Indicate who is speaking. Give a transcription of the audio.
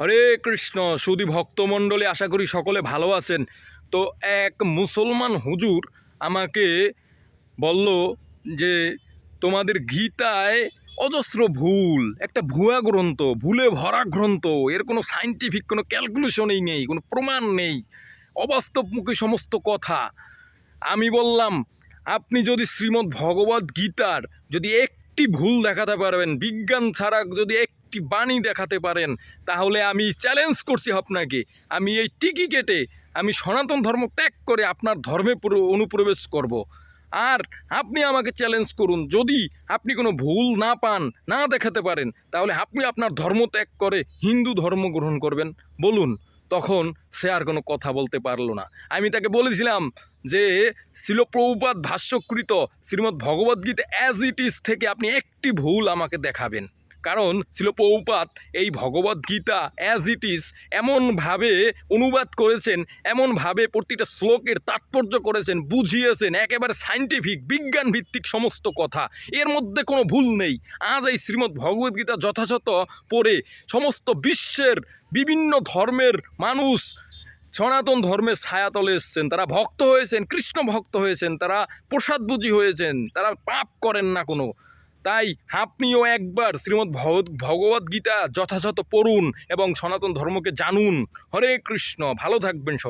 Speaker 1: হরে কৃষ্ণ সুদী ভক্তমণ্ডলী, আশা করি সকলে ভালো আছেন। তো এক মুসলমান হুজুর আমাকে বলল যে, তোমাদের গীতায় অজস্র ভুল, একটা ভুয়া গ্রন্থ, ভুলে ভরা গ্রন্থ, এর কোনো সাইন্টিফিক কোনো ক্যালকুলেশনই নেই, কোনো প্রমাণ নেই, অবাস্তবমুখী সমস্ত কথা। আমি বললাম, আপনি যদি শ্রীমদ্ ভগবদ গীতার যদি একটি ভুল দেখাতে পারবেন, বিজ্ঞান ছাড়া যদি একটি বাণী দেখাতে পারেন। তাহলে আমি চ্যালেঞ্জ করছি আপনাকে। আমি এই টিকি কেটে আমি সনাতন ধর্ম ত্যাগ করে আপনার ধর্মে পুরো- অনুপ্রবেশ করব। আর আপনি আমাকে চ্যালেঞ্জ করুন। যদি আপনি কোনো ভুল না পান, না দেখাতে পারেন, তাহলে আপনি আপনার ধর্ম ত্যাগ করে হিন্দু ধর্ম গ্রহণ করবেন। বলুন, তখন সে আর কোনো কথা বলতে পারল না। আমি তাকে বলেছিলাম যে Srila Prabhupada ভাষ্যকৃত Shrimad Bhagavad Gita as it is থেকে আপনি একটি ভুল আমাকে দেখাবেন। কারণ শিলপ্রভুপাত এই ভগবদ্গীতা অ্যাজ ইট ইজ এমনভাবে অনুবাদ করেছেন, এমনভাবে প্রতিটা শ্লোকের তাৎপর্য করেছেন, বুঝিয়েছেন, একেবারে সাইন্টিফিক বিজ্ঞান ভিত্তিক সমস্ত কথা। এর মধ্যে কোনো ভুল নেই। আজ এই শ্রীমদ্ ভগবদ্গীতা যথাযথ পড়ে সমস্ত বিশ্বের বিভিন্ন ধর্মের মানুষ, সনাতন ধর্মের ছায়াতলে এসছেন, তারা ভক্ত হয়েছেন, কৃষ্ণ ভক্ত হয়েছেন, তারা প্রসাদবুজি হয়েছেন, তারা পাপ করেন না কোনো। তাই আপনিও একবার শ্রীমদ্ ভগবদ ভগবদ্গীতা যথাযথ পড়ুন এবং সনাতন ধর্মকে জানুন। হরে কৃষ্ণ, ভালো থাকবেন সব